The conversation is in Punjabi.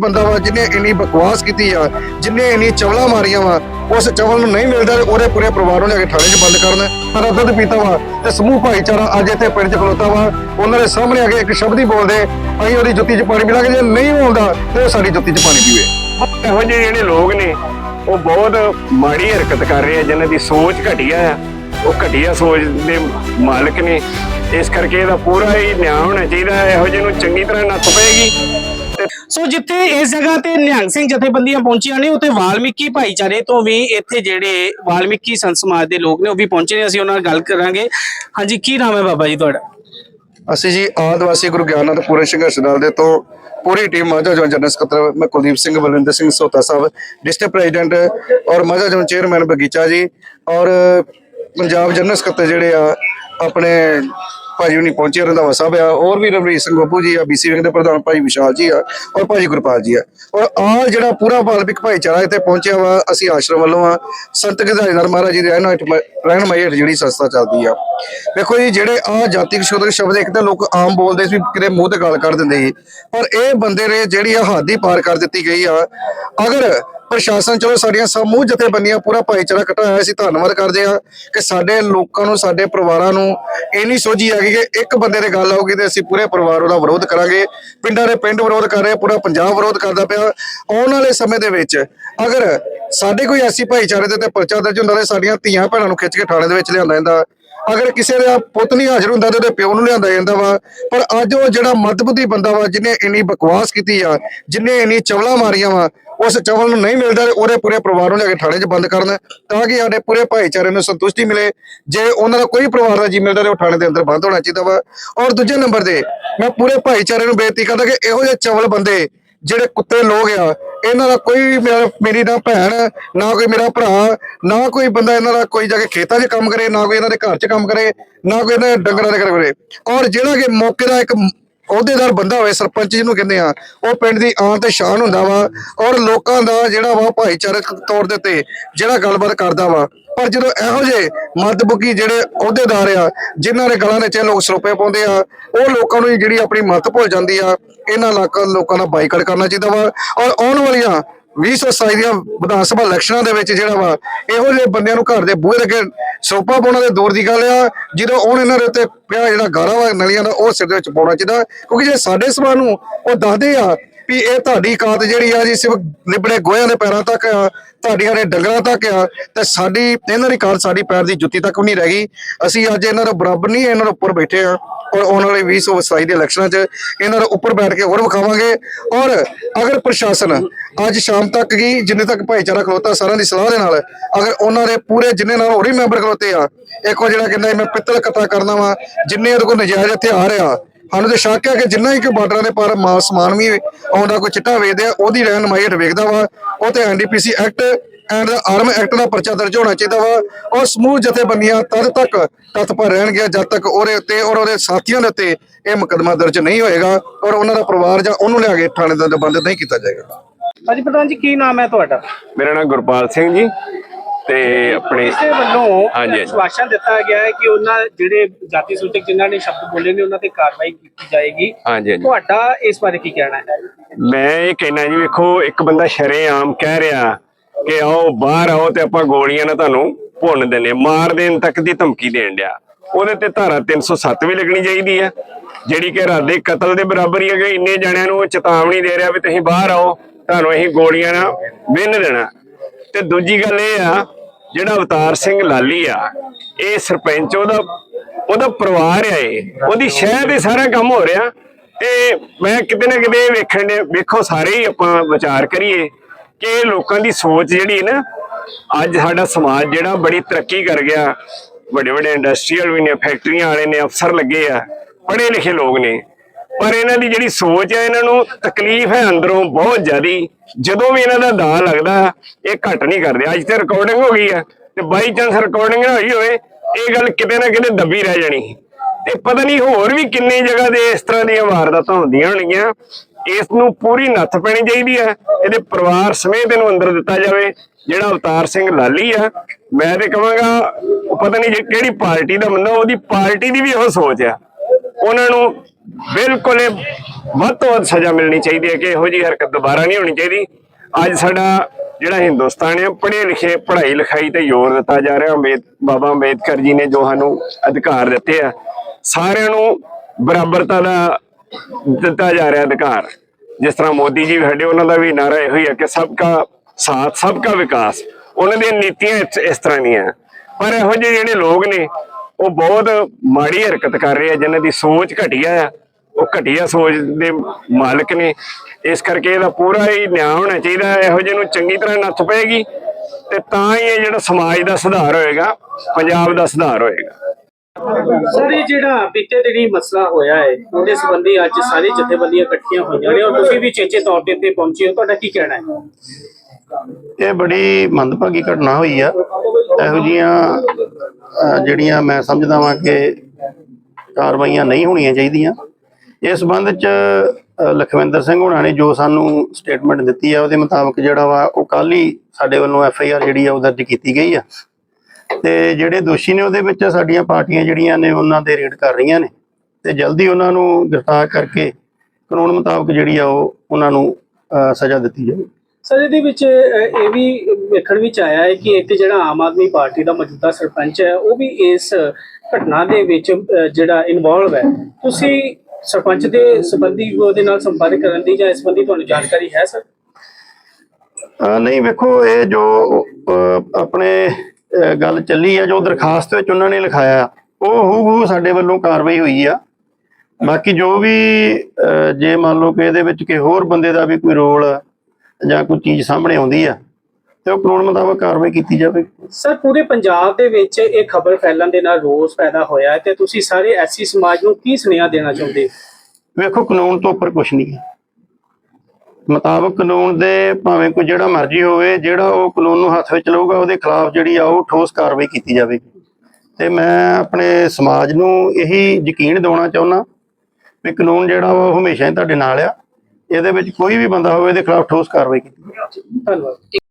ਬੰਦਾ ਵਾ ਜਿਹਨੇ ਇੰਨੀ ਬਕਵਾਸ ਕੀਤੀ ਆ ਜਿਹਨੇ ਇੰਨੀ ਚਵਲਾ ਮਾਰੀਆਂ ਵਾ, ਉਸ ਚਵਲ ਨੂੰ ਨਹੀਂ ਮਿਲਦਾ ਤੇ ਉਹਦੇ ਪੂਰੇ ਪਰਿਵਾਰ ਨੂੰ ਲੈ ਕੇ ਥਾਣੇ 'ਚ ਬੰਦ ਕਰਨ। ਸਾਰਾ ਦੁੱਧ ਪੀਤਾ ਵਾ ਤੇ ਸਮੂਹ ਭਾਈਚਾਰਾ ਅੱਜ ਇੱਥੇ ਪਿੰਡ 'ਚ ਖਲੋਤਾ ਵਾ। ਉਹਨਾਂ ਦੇ ਸਾਹਮਣੇ ਆ ਕੇ ਇੱਕ ਸ਼ਬਦ ਹੀ ਬੋਲਦੇ, ਅਸੀਂ ਉਹਦੀ ਜੁੱਤੀ 'ਚ ਪਾਣੀ ਪੀਲਾਂਗੇ ਜੇ ਨਹੀਂ ਹੁੰਦਾ ਤੇ ਉਹ ਸਾਡੀ ਜੁੱਤੀ 'ਚ ਪਾਣੀ ਪੀਵੇ। ਇਹੋ ਜਿਹੇ ਜਿਹੜੇ ਲੋਕ ਨੇ, ਉਹ ਬਹੁਤ ਮਾੜੀ ਹਰਕਤ ਕਰ ਰਹੇ ਆ, ਜਿਨ੍ਹਾਂ ਦੀ ਸੋਚ ਘਟੀਆ ਆ। ਉਹ ਘਟੀਆ ਸੋਚ ਦੇ ਮਾਲਕ ਨੇ। ਇਸ ਕਰਕੇ ਇਹਦਾ ਪੂਰਾ ਹੀ ਨਿਆਂ ਹੋਣਾ ਚਾਹੀਦਾ, ਇਹੋ ਜਿਹੇ ਨੂੰ ਚੰਗੀ ਤਰ੍ਹਾਂ ਨੱਥ ਪਏਗੀ। ਸੋ ਜਿੱਥੇ ਇਸ ਜਗ੍ਹਾ ਤੇ ਨਿਹੰਗ ਸਿੰਘ ਜਥੇਬੰਦੀਆਂ ਪਹੁੰਚੀਆਂ ਨੇ, ਉੱਥੇ ਵਾਲਮੀਕੀ ਭਾਈਚਾਰੇ ਤੋਂ ਵੀ ਇੱਥੇ ਜਿਹੜੇ ਵਾਲਮੀਕੀ ਸੰਤ ਸਮਾਜ ਦੇ ਲੋਕ ਨੇ, ਉਹ ਵੀ ਪਹੁੰਚੇ ਨੇ। ਅਸੀਂ ਉਹਨਾਂ ਨਾਲ ਗੱਲ ਕਰਾਂਗੇ। ਹਾਂਜੀ, ਕੀ ਨਾਮ ਹੈ ਬਾਬਾ ਜੀ ਤੁਹਾਡਾ? ਅਸੀਂ ਜੀ ਆਦਿਵਾਸੀ ਗੁਰੂ ਗਿਆਨੰਦ ਪੂਰੇ ਸੰਘਰਸ਼ ਦਲ ਦੇ ਤੋਂ ਪੂਰੀ ਟੀਮ ਮਾਝਾ ਜੋਨ ਜਨਰਲ ਸਕੱਤਰ ਮੈਂ ਕੁਲਦੀਪ ਸਿੰਘ, ਬਲਵਿੰਦਰ ਸਿੰਘ ਸੋਤਾ ਸਾਹਿਬ, ਡਿਸਟ੍ਰਿਕਟ ਪ੍ਰੈਜ਼ੀਡੈਂਟ ਔਰ ਮਾਝਾ ਜੋਨ ਚੇਅਰਮੈਨ ਬਗੀਚਾ ਜੀ ਔਰ ਪੰਜਾਬ ਜਨਰਲ ਸਕੱਤਰ ਜਿਹੜੇ ਆ, ਆਪਣੇ ਭਾਜੀ ਹੁਣੀ ਪਹੁੰਚੇ ਰੰਧਾਵਾ ਸਾਹਿਬ ਆ ਹੋਰ ਵੀ ਰਵਨੀਤ ਸਿੰਘ ਬੱਬੂ ਜੀ ਆ ਬੀਸੀ ਵਿੰਗ ਦੇ ਪ੍ਰਧਾਨ ਭਾਜੀ ਵਿਸ਼ਾਲ ਜੀ ਆ ਔਰ ਭਾਜੀ ਗੁਰਪਾਲ ਜੀ ਆ। ਔਰ ਆਲ ਜਿਹੜਾ ਪੂਰਾ ਬਾਲਮਿਕ ਭਾਈਚਾਰਾ ਇੱਥੇ ਪਹੁੰਚਿਆ ਵਾ, ਅਸੀਂ ਆਸ਼ਰਮ ਵੱਲੋਂ ਆ। ਸੰਤ ਗਿਦਾਰੀਦਾਰ ਮਹਾਰਾਜ ਜੀ ਰਹਿਣ ਰਹਿਣਮਾਈ ਹੇਠ ਜਿਹੜੀ ਸੰਸਥਾ ਚੱਲਦੀ ਆ। ਵੇਖੋ ਜੀ, ਜਿਹੜੇ ਆ ਜਾਤਿਕ ਸ਼ੋਧਕ ਸ਼ਬਦ ਇੱਕ ਤਾਂ ਲੋਕ ਆਮ ਬੋਲਦੇ ਸੀ, ਕਿਤੇ ਮੂੰਹ ਤੇ ਗੱਲ ਕਰ ਦਿੰਦੇ ਸੀ। ਪਰ ਇਹ ਬੰਦੇ ਨੇ ਜਿਹੜੀ ਆ ਹੱਦ ਹੀ ਪਾਰ ਕਰ ਦਿੱਤੀ ਗਈ ਆ। ਅਗਰ ਪ੍ਰਸ਼ਾਸਨ ਚਲੋ ਸਾਡੀਆਂ ਸਮੂਹ ਜਥੇਬੰਦੀਆਂ ਪੂਰਾ ਭਾਈਚਾਰਾ ਘਟਾਇਆ ਹੋਇਆ ਸੀ ਧੰਨਵਾਦ ਕਰਦੇ ਆ ਕਿ ਸਾਡੇ ਲੋਕਾਂ ਨੂੰ, ਸਾਡੇ ਪਰਿਵਾਰਾਂ ਨੂੰ ਇੰਨੀ ਸੋਝੀ ਹੈਗੀ ਕਿ ਇੱਕ ਬੰਦੇ ਦੀ ਗੱਲ ਆਊਗੀ ਤੇ ਅਸੀਂ ਪੂਰੇ ਪਰਿਵਾਰ ਉਹਦਾ ਵਿਰੋਧ ਕਰਾਂਗੇ। ਪਿੰਡਾਂ ਦੇ ਪਿੰਡ ਵਿਰੋਧ ਕਰ ਰਹੇ ਪੂਰਾ ਪੰਜਾਬ ਵਿਰੋਧ ਕਰਦਾ ਪਿਆ। ਆਉਣ ਵਾਲੇ ਸਮੇਂ ਦੇ ਵਿੱਚ ਅਗਰ ਸਾਡੇ ਕੋਈ ਐਸੀ ਭਾਈਚਾਰੇ ਦੇ ਤੇ ਪਰਚਾ ਦਰਜ ਹੁੰਦਾ ਤੇ ਸਾਡੀਆਂ ਧੀਆਂ ਭੈਣਾਂ ਨੂੰ ਖਿੱਚ ਕੇ ਥਾਣੇ ਦੇ ਵਿੱਚ ਲਿਆਂਦਾ ਜਾਂਦਾ। ਅਗਰ ਕਿਸੇ ਦਾ ਪੁੱਤ ਨਹੀਂ ਹਾਜ਼ਰ ਹੁੰਦਾ ਤੇ ਉਹਦੇ ਪਿਓ ਨੂੰ ਲਿਆਂਦਾ ਜਾਂਦਾ ਵਾ। ਪਰ ਅੱਜ ਉਹ ਜਿਹੜਾ ਮੱਧਬੁੱਧੀ ਬੰਦਾ ਵਾ, ਜਿਹਨੇ ਇੰਨੀ ਬਕਵਾਸ ਕੀਤੀ ਆ ਜਿਨੇ ਇੰਨੀ ਚਵਲਾ ਮਾਰੀਆਂ ਵਾ ਉਸ ਚਵਲ ਨੂੰ ਨਹੀਂ ਮਿਲਦਾ ਉਹਦੇ ਪੂਰੇ ਪਰਿਵਾਰ ਨੂੰ ਲੈ ਕੇ ਥਾਣੇ 'ਚ ਬੰਦ ਕਰਨ ਤਾਂ ਕਿ ਸਾਡੇ ਪੂਰੇ ਭਾਈਚਾਰੇ ਨੂੰ ਸੰਤੁਸ਼ਟੀ ਮਿਲੇ। ਜੇ ਉਹਨਾਂ ਦਾ ਕੋਈ ਪਰਿਵਾਰ ਦਾ ਜੀ ਮਿਲਦਾ ਤੇ ਉਹ ਥਾਣੇ ਦੇ ਅੰਦਰ ਬੰਦ ਹੋਣਾ ਚਾਹੀਦਾ ਵਾ। ਔਰ ਦੂਜੇ ਨੰਬਰ ਤੇ ਮੈਂ ਪੂਰੇ ਭਾਈਚਾਰੇ ਨੂੰ ਬੇਨਤੀ ਕਰਦਾ ਕਿ ਇਹੋ ਜਿਹੇ ਚਵਲ ਬੰਦੇ, ਜਿਹੜੇ ਕੁੱਤੇ ਲੋਕ ਆ, ਇਹਨਾਂ ਦਾ ਕੋਈ ਮੇਰਾ ਮੇਰੀ ਨਾ ਭੈਣ, ਨਾ ਕੋਈ ਮੇਰਾ ਭਰਾ, ਨਾ ਕੋਈ ਬੰਦਾ ਇਹਨਾਂ ਦਾ ਕੋਈ ਜਾ ਕੇ ਖੇਤਾਂ 'ਚ ਕੰਮ ਕਰੇ, ਨਾ ਕੋਈ ਇਹਨਾਂ ਦੇ ਘਰ 'ਚ ਕੰਮ ਕਰੇ, ਨਾ ਕੋਈ ਇਹਨਾਂ ਦੇ ਡੰਗਰਾਂ ਦੇ ਘਰ ਕਰੇ। ਔਰ ਜਿਹੜਾ ਕਿ ਮੌਕੇ ਦਾ ਇੱਕ ਅਹੁਦੇਦਾਰ ਬੰਦਾ ਹੋਵੇ, ਸਰਪੰਚ ਜਿਹਨੂੰ ਕਹਿੰਦੇ ਆ, ਉਹ ਪਿੰਡ ਦੀ ਆਨ ਤੇ ਸ਼ਾਨ ਹੁੰਦਾ ਵਾ ਔਰ ਲੋਕਾਂ ਦਾ ਜਿਹੜਾ ਵਾ ਭਾਈਚਾਰਕ ਤੌਰ ਦੇ ਉੱਤੇ ਜਿਹੜਾ ਗੱਲਬਾਤ ਕਰਦਾ ਵਾ। ਪਰ ਜਦੋਂ ਇਹੋ ਜਿਹੇ ਮੱਧਬੁੱਕੀ ਜਿਹੜੇ ਅਹੁਦੇਦਾਰ ਆ, ਜਿਨ੍ਹਾਂ ਦੇ ਗਲਾਂ ਦੇ ਚ ਲੋਕ ਸਰੋਪੇ ਪਾਉਂਦੇ ਆ, ਉਹ ਲੋਕਾਂ ਨੂੰ ਜਿਹੜੀ ਆਪਣੀ ਮੱਤ ਭੁੱਲ ਜਾਂਦੀ ਆ, ਇਹਨਾਂ ਇਲਾਕਾ ਲੋਕਾਂ ਦਾ ਬਾਈਕਾਟ ਕਰਨਾ ਚਾਹੀਦਾ ਵਾ। ਔਰ ਆਉਣ ਵਾਲੀਆਂ 2027 ਦੀਆਂ ਵਿਧਾਨ ਸਭਾ ਇਲੈਕਸ਼ਨਾਂ ਦੇ ਵਿੱਚ ਜਿਹੜਾ ਵਾ, ਇਹੋ ਜਿਹੇ ਬੰਦਿਆਂ ਨੂੰ ਘਰ ਦੇ ਬੂਹੇ ਦੇ ਅੱਗੇ ਸੋਪਾ ਪਾਉਣਾ ਦੇ ਦੂਰ ਦੀ ਗੱਲ ਆ, ਜਦੋਂ ਹੁਣ ਇਹਨਾਂ ਦੇ ਉੱਤੇ ਪਿਆ ਜਿਹੜਾ ਗਾਰਾ ਵਾ ਨਲੀਆਂ ਦਾ, ਉਹ ਸਿਰ ਦੇ ਵਿੱਚ ਪਾਉਣਾ ਚਾਹੀਦਾ, ਕਿਉਂਕਿ ਜੇ ਸਾਡੇ ਸਭਾ ਨੂੰ ਉਹ ਦੱਸਦੇ ਆ ਵੀ ਇਹ ਤੁਹਾਡੀ ਕਾਤ ਜਿਹੜੀ ਆ ਜੀ ਸਿਰਫ ਲਿਬੜੇ ਗੋਹਿਆਂ ਦੇ ਪੈਰਾਂ ਤੱਕ ਆ, ਤੁਹਾਡੀਆਂ ਦੇ ਡੰਗਰਾਂ ਤੱਕ ਆ, ਤੇ ਸਾਡੀ, ਇਹਨਾਂ ਦੀ ਕਾਤ ਸਾਡੀ ਪੈਰ ਦੀ ਜੁੱਤੀ ਤੱਕ ਵੀ ਨਹੀਂ ਰਹਿ ਗਈ। ਅਸੀਂ ਅੱਜ ਇਹਨਾਂ ਦੇ ਬਰਾਬਰ ਨਹੀਂ ਇਹਨਾਂ ਦੇ ਉੱਪਰ ਬੈਠੇ ਆ, ਔਰ ਆਉਣ ਵਾਲੇ 2027 ਦੇ ਇਲੈਕਸ਼ਨਾਂ 'ਚ ਇਹਨਾਂ ਦੇ ਉੱਪਰ ਬੈਠ ਕੇ ਹੋਰ ਵਿਖਾਵਾਂਗੇ। ਔਰ ਅਗਰ ਪ੍ਰਸ਼ਾਸਨ ਅੱਜ ਸ਼ਾਮ ਤੱਕ ਹੀ ਜਿੰਨੇ ਤੱਕ ਭਾਈਚਾਰਾ ਖਲੋਤਾ ਸਾਰਿਆਂ ਦੀ ਸਲਾਹ ਦੇ ਨਾਲ, ਅਗਰ ਉਹਨਾਂ ਦੇ ਪੂਰੇ ਜਿੰਨੇ ਨਾਲ ਹੋਰ ਹੀ ਮੈਂਬਰ ਖਲੋਤੇ ਆ, ਇੱਕ ਉਹ ਜਿਹੜਾ ਕਹਿੰਦਾ ਮੈਂ ਪਿੱਤਲ ਇਕੱਠਾ ਕਰਨਾ ਵਾ, ਜਿੰਨੇ ਉਹਦੇ ਕੋਲ ਨਜਾਇਜ਼ ਇੱਥੇ ਆ ਰਿਹਾ ਸਾਨੂੰ ਤੇ ਸ਼ੱਕ ਹੈ ਕਿ ਜਿੰਨਾ ਹੀ ਬਾਰਡਰਾਂ ਦੇ ਪਾਰ ਮਾਲ ਸਮਾਨ ਵੀ ਆਉਂਦਾ ਕੋਈ ਚਿੱਟਾ ਵੇਚਦੇ ਆ ਉਹਦੀ ਰਹਿਨਮਾਈ ਹੇਠ ਵੇਖਦਾ ਵਾ। ਉਹ ਤੇ NDPS act and arm act ਦਾ ਪਰਚਾ ਦਰਜ ਹੋਣਾ ਚਾਹੀਦਾ ਵਾ। ਔਰ ਸਮੂਹ ਜਥੇਬੰਦੀਆਂ ਤਦ ਤੱਕ ਤੱਤ ਪਰ ਰਹਿਣਗੇ ਜਦ ਤੱਕ ਉਹਦੇ ਉੱਤੇ ਔਰ ਉਹਦੇ ਸਾਥੀਆਂ ਦੇ ਉੱਤੇ ਇਹ ਮੁਕੱਦਮਾ ਦਰਜ ਨਹੀਂ ਹੋਏਗਾ ਔਰ ਉਹਨਾਂ ਦਾ ਪਰਿਵਾਰ ਜਾਂ ਉਹਨੂੰ ਲਿਆ ਕੇ ਥਾਣੇ ਦਾ ਬੰਦ ਨਹੀਂ ਕੀਤਾ ਜਾਏਗਾ। ਹਾਂਜੀ ਪ੍ਰਧਾਨ ਜੀ ਕੀ ਨਾਮ ਹੈ ਤੁਹਾਡਾ? ਮੇਰਾ ਨਾਮ ਗੁਰਪਾਲ ਸਿੰਘ ਜੀ। ਤੇ ਆਪਣੇ ਇਸੇ ਵੱਲੋਂ ਹਾਂਜੀ। ਵਿਸ਼ਵਾਸਨ ਦਿੱਤਾ ਗਿਆ ਹੈ ਕਿ ਉਹਨਾਂ ਜਿਹੜੇ ਜਾਤੀ ਸੂਚਕ ਜਿਨ੍ਹਾਂ ਨੇ ਸ਼ਬਦ ਬੋਲੇ ਨੇ ਉਹਨਾਂ ਤੇ ਕਾਰਵਾਈ ਕੀਤੀ ਜਾਏਗੀ। ਹਾਂਜੀ ਹਾਂਜੀ। ਤੁਹਾਡਾ ਇਸ ਬਾਰੇ ਕੀ ਕਹਿਣਾ ਹੈ? ਮੈਂ ਇਹ ਕਹਿਣਾ ਜੀ ਵੇਖੋ ਇੱਕ ਬੰਦਾ ਸ਼ਰੇਆਮ ਕਹਿ ਰਿਹਾ ਕਿ ਆਓ ਬਾਹਰ ਆਓ ਤੇ ਆਪਾਂ ਗੋਲੀਆਂ ਨਾਲ ਤੁਹਾਨੂੰ ਭੁੰਨ ਦਿੰਨੇ ਮਾਰ ਦੇਣ ਤੱਕ ਦੀ ਧਮਕੀ ਦੇਣ ਡਿਆ। ਉਹਦੇ ਤੇ ਧਾਰਾ 307 ਵੀ ਲੱਗਣੀ ਚਾਹੀਦੀ ਹੈ ਜਿਹੜੀ ਕਿ ਰਾਤ ਦੇ ਕਤਲ ਦੇ ਬਰਾਬਰ ਹੀ ਹੈ ਕਿ ਇੰਨੇ ਜਣਿਆਂ ਨੂੰ ਉਹ ਚੇਤਾਵਨੀ ਦੇ ਰਿਹਾ ਵੀ ਤੁਸੀਂ ਬਾਹਰ ਆਓ ਤੁਹਾਨੂੰ ਅਸੀਂ ਗੋਲੀਆਂ ਨਾਲ ਵਿੰਨ ਦੇਣਾ। ਤੇ ਦੂਜੀ ਗੱਲ ਇਹ ਆ ਜਿਹੜਾ ਅਵਤਾਰ ਸਿੰਘ ਲਾਲੀ ਆ, ਇਹ ਸਰਪੰਚ, ਉਹਦਾ ਉਹਦਾ ਪਰਿਵਾਰ ਆ ਇਹ। ਉਹਦੀ ਸ਼ਹਿਰ ਦੇ ਸਾਰਾ ਕੰਮ ਹੋ ਰਿਹਾ ਤੇ ਮੈਂ ਕਿਤੇ ਨਾ ਕਿਤੇ ਵੇਖਣ ਦੇ ਵੇਖੋ ਸਾਰੇ ਹੀ ਆਪਾਂ ਵਿਚਾਰ ਕਰੀਏ ਕਿ ਲੋਕਾਂ ਦੀ ਸੋਚ ਜਿਹੜੀ ਨਾ, ਅੱਜ ਸਾਡਾ ਸਮਾਜ ਜਿਹੜਾ ਬੜੀ ਤਰੱਕੀ ਕਰ ਗਿਆ। ਵੱਡੇ ਵੱਡੇ ਇੰਡਸਟਰੀਅਲ ਵੀ ਨੇ ਫੈਕਟਰੀਆਂ ਵਾਲੇ ਨੇ, ਅਫਸਰ ਲੱਗੇ ਆ ਪੜ੍ਹੇ ਲਿਖੇ ਲੋਕ ਨੇ। ਪਰ ਇਹਨਾਂ ਦੀ ਜਿਹੜੀ ਸੋਚ ਹੈ, ਇਹਨਾਂ ਨੂੰ ਤਕਲੀਫ ਹੈ ਅੰਦਰੋਂ ਬਹੁਤ ਜ਼ਿਆਦੀ। ਜਦੋਂ ਵੀ ਇਹਨਾਂ ਦਾ ਦਾਅ ਲੱਗਦਾ, ਇਹ ਘਟ ਨਹੀਂ ਕਰਦੇ। ਅੱਜ ਤੇ ਰਿਕਾਰਡਿੰਗ ਹੋ ਗਈ ਹੈ ਤੇ ਬਾਈ ਚਾਂਸ ਰਿਕਾਰਡਿੰਗ ਹੋਈ ਹੋਵੇ, ਇਹ ਗੱਲ ਕਿਤੇ ਨਾ ਕਿਤੇ ਦੱਬੀ ਰਹਿ ਜਾਣੀ। ਤੇ ਪਤਾ ਨਹੀਂ ਹੋਰ ਵੀ ਕਿੰਨੀ ਜਗ੍ਹਾ ਦੇ ਇਸ ਤਰ੍ਹਾਂ ਦੀਆਂ ਵਾਰਦਾਤਾਂ ਹੁੰਦੀਆਂ ਹੋਣਗੀਆਂ। ਇਸ ਨੂੰ ਪੂਰੀ ਨੱਥ ਪੈਣੀ ਚਾਹੀਦੀ ਹੈ। ਇਹਦੇ ਪਰਿਵਾਰ ਸਮੇਤ ਇਹਨੂੰ ਅੰਦਰ ਦਿੱਤਾ ਜਾਵੇ। ਜਿਹੜਾ ਅਵਤਾਰ ਸਿੰਘ ਲਾਲੀ ਆ, ਮੈਂ ਤੇ ਕਹਾਂਗਾ, ਪਤਾ ਨਹੀਂ ਜੇ ਕਿਹੜੀ ਪਾਰਟੀ ਦਾ ਬੰਦਾ ਉਹਦੀ ਪਾਰਟੀ ਦੀ ਵੀ ਉਹ ਸੋਚ ਆ। ਉਹਨਾਂ ਨੂੰ ਬਿਲਕੁਲ ਇਹ ਵੱਧ ਤੋਂ ਵੱਧ ਸਜ਼ਾ ਮਿਲਣੀ ਚਾਹੀਦੀ ਹੈ ਕਿ ਇਹੋ ਜਿਹੀ ਹਰਕਤ ਦੁਬਾਰਾ ਨਹੀਂ ਹੋਣੀ ਚਾਹੀਦੀ। ਅੱਜ ਸਾਡਾ ਜਿਹੜਾ ਹਿੰਦੁਸਤਾਨ ਹੈ, ਪੜ੍ਹੇ ਲਿਖੇ, ਪੜ੍ਹਾਈ ਲਿਖਾਈ ਤੇ ਜ਼ੋਰ ਦਿੱਤਾ ਜਾ ਰਿਹਾ। ਅੰਬੇਦ, ਬਾਬਾ ਅੰਬੇਦਕਰ ਜੀ ਨੇ ਜੋ ਸਾਨੂੰ ਅਧਿਕਾਰ ਦਿੱਤੇ ਆ, ਸਾਰਿਆਂ ਨੂੰ ਬਰਾਬਰਤਾ ਦਾ ਦਿੱਤਾ ਜਾ ਰਿਹਾ ਅਧਿਕਾਰ। ਜਿਸ ਤਰ੍ਹਾਂ ਮੋਦੀ ਜੀ ਸਾਡੇ, ਉਹਨਾਂ ਦਾ ਵੀ ਨਾਰਾ ਇਹੋ ਹੀ ਹੈ ਕਿ ਸਭ ਕਾ ਸਾਥ ਸਭ ਕਾ ਵਿਕਾਸ। ਉਹਨਾਂ ਦੀਆਂ ਨੀਤੀਆਂ ਇਸ ਤਰ੍ਹਾਂ ਦੀਆਂ। ਪਰ ਇਹੋ ਜਿਹੇ ਜਿਹੜੇ ਲੋਕ ਨੇ ਉਹ ਬਹੁਤ ਮਾੜੀ ਹਰਕਤ ਕਰ ਰਹੇ ਆ, ਜਿਨ੍ਹਾਂ ਦੀ ਸੋਚ ਘਟੀਆ ਆ, ਉਹ ਘਟੀਆ ਸੋਚ ਦੇ ਮਾਲਕ ਨੇ। ਇਸ ਕਰਕੇ ਇਹਦਾ ਪੂਰਾ ਹੀ ਨਿਆਂ ਹੋਣਾ ਚਾਹੀਦਾ, ਇਹੋ ਜਿਹੇ ਨੂੰ ਚੰਗੀ ਤਰ੍ਹਾਂ ਨੱਥ ਪਏਗੀ, ਤੇ ਤਾਂ ਹੀ ਇਹ ਜਿਹੜਾ ਸਮਾਜ ਦਾ ਸੁਧਾਰ ਹੋਏਗਾ, ਪੰਜਾਬ ਦਾ ਸੁਧਾਰ ਹੋਏਗਾ। ਸਰ ਜਿਹੜਾ ਬੀਤੇ ਦਿਨੀ ਮਸਲਾ ਹੋਇਆ ਹੈ, ਉਹਦੇ ਸੰਬੰਧੀ ਅੱਜ ਸਾਰੀ ਜਥੇਬੰਦੀਆਂ ਇਕੱਠੀਆਂ ਹੋਈਆਂ ਨੇ, ਔਰ ਤੁਸੀਂ ਵੀ ਚੇਚੇ ਤੌਰ ਤੇ ਇੱਥੇ ਪਹੁੰਚੇ ਹੋ, ਤੁਹਾਡਾ ਕੀ ਕਹਿਣਾ ਹੈ? ਇਹ ਬੜੀ ਮੰਦਭਾਗੀ ਘਟਨਾ ਹੋਈ ਆ। ਇਹੋ ਜੀਆਂ ਜਿਹੜੀਆਂ ਮੈਂ ਸਮਝਦਾ ਵਾਂ ਕਿ ਕਾਰਵਾਈਆਂ ਨਹੀਂ ਹੋਣੀਆਂ ਚਾਹੀਦੀਆਂ। ਇਸ ਸੰਬੰਧ ਚ ਲਖਵਿੰਦਰ ਸਿੰਘ ਹੁਣਾਂ ਨੇ ਜੋ ਸਾਨੂੰ ਸਟੇਟਮੈਂਟ ਦਿੱਤੀ ਆ, ਉਹਦੇ ਮੁਤਾਬਕ ਜਿਹੜਾ ਵਾ, ਉਹ ਕੱਲ ਹੀ ਸਾਡੇ ਵੱਲੋਂ ਐਫ ਆਈ ਆਰ ਜਿਹੜੀ ਆ, ਉਹ ਦਰਜ ਕੀਤੀ ਗਈ ਆ। ਤੇ ਜਿਹੜੇ ਦੋਸ਼ੀ ਨੇ ਉਹਦੇ ਵਿੱਚ ਸਾਡੀਆਂ ਪਾਰਟੀਆਂ ਜਿਹੜੀਆਂ ਨੇ, ਉਹਨਾਂ ਦੇ ਰੇਡ ਕਰ ਰਹੀਆਂ ਨੇ। ਤੇ ਜਲਦੀ ਉਹਨਾਂ ਨੂੰ ਗ੍ਰਿਫਤਾਰ ਕਰਕੇ ਕਾਨੂੰਨ ਮੁਤਾਬਕ ਜਿਹੜੀ ਆ, ਉਹ ਉਹਨਾਂ ਨੂੰ ਸਜ਼ਾ ਦਿੱਤੀ ਜਾਵੇ ਸਰ, ਇਹਦੇ ਵਿੱਚ ਇਹ ਵੀ ਵੇਖਣ ਵਿੱਚ ਆਇਆ ਹੈ ਕਿ ਇੱਕ ਜਿਹੜਾ ਆਮ ਆਦਮੀ ਪਾਰਟੀ ਦਾ ਮੌਜੂਦਾ ਸਰਪੰਚ ਹੈ, ਉਹ ਵੀ ਇਸ ਘਟਨਾ ਦੇ ਵਿੱਚ ਜਿਹੜਾ ਇਨਵੋਲਵ ਹੈ। ਤੁਸੀਂ ਸਰਪੰਚ ਦੇ ਸੰਬੰਧੀ ਉਹਦੇ ਨਾਲ ਸੰਪਰਕ ਕਰਨ ਦੀ ਜਾਂ ਇਸ ਸੰਬੰਧੀ ਤੁਹਾਨੂੰ ਜਾਣਕਾਰੀ ਹੈ, ਸਰ? ਨਹੀਂ, ਵੇਖੋ, ਇਹ ਜੋ ਆਪਣੇ ਗੱਲ ਚੱਲੀ ਹੈ, ਜੋ ਦਰਖਾਸਤ ਵਿੱਚ ਉਹਨਾਂ ਨੇ ਲਿਖਾਇਆ, ਉਹ ਹੂ ਸਾਡੇ ਵੱਲੋਂ ਕਾਰਵਾਈ ਹੋਈ ਆ। ਬਾਕੀ ਜੋ ਵੀ ਜੇ ਮੰਨ ਲਓ ਕਿ ਇਹਦੇ ਵਿੱਚ ਕਿ ਹੋਰ ਬੰਦੇ ਦਾ ਵੀ ਕੋਈ ਰੋਲ ਜਾਂ ਕੋਈ ਚੀਜ਼ ਸਾਹਮਣੇ ਆਉਂਦੀ ਆ ਤੇ ਉਹ ਕਾਨੂੰਨ ਮੁਤਾਬਕ ਕਾਰਵਾਈ ਕੀਤੀ ਜਾਵੇਗੀ ਸਰ ਪੂਰੇ ਪੰਜਾਬ ਦੇ ਵਿੱਚ ਇਹ ਖਬਰ ਫੈਲਣ ਦੇ ਨਾਲ ਰੋਸ ਪੈਦਾ ਹੋਇਆ ਹੈ ਤੇ ਤੁਸੀਂ ਸਾਰੇ ਐਸੀ ਸਮਾਜ ਨੂੰ ਕੀ ਸੁਨੇਹਾ ਦੇਣਾ ਚਾਹੁੰਦੇ ਹੋ? ਵੇਖੋ ਕਾਨੂੰਨ ਤੋਂ ਉੱਪਰ ਕੁਝ ਨਹੀਂ ਹੈ। ਮੁਤਾਬਕ ਕਾਨੂੰਨ ਦੇ ਭਾਵੇਂ ਕੋਈ ਜਿਹੜਾ ਮਰਜ਼ੀ ਹੋਵੇ ਜਿਹੜਾ ਉਹ ਕਾਨੂੰਨ ਨੂੰ ਹੱਥ ਵਿੱਚ ਲਊਗਾ ਉਹਦੇ ਖਿਲਾਫ ਜਿਹੜੀ ਆ ਉਹ ਠੋਸ ਕਾਰਵਾਈ ਕੀਤੀ ਜਾਵੇਗੀ। ਤੇ ਮੈਂ ਆਪਣੇ ਸਮਾਜ ਨੂੰ ਇਹੀ ਯਕੀਨ ਦਿਵਾਉਣਾ ਚਾਹੁੰਦਾ ਵੀ ਕਾਨੂੰਨ ਜਿਹੜਾ ਉਹ ਹਮੇਸ਼ਾ ਹੀ ਤੁਹਾਡੇ ਨਾਲ ਆ। ਇਹਦੇ ਵਿੱਚ ਕੋਈ ਵੀ ਬੰਦਾ ਹੋਵੇ ਇਹਦੇ ਖਿਲਾਫ ਠੋਸ ਕਾਰਵਾਈ ਕੀਤੀ ਧੰਨਵਾਦ।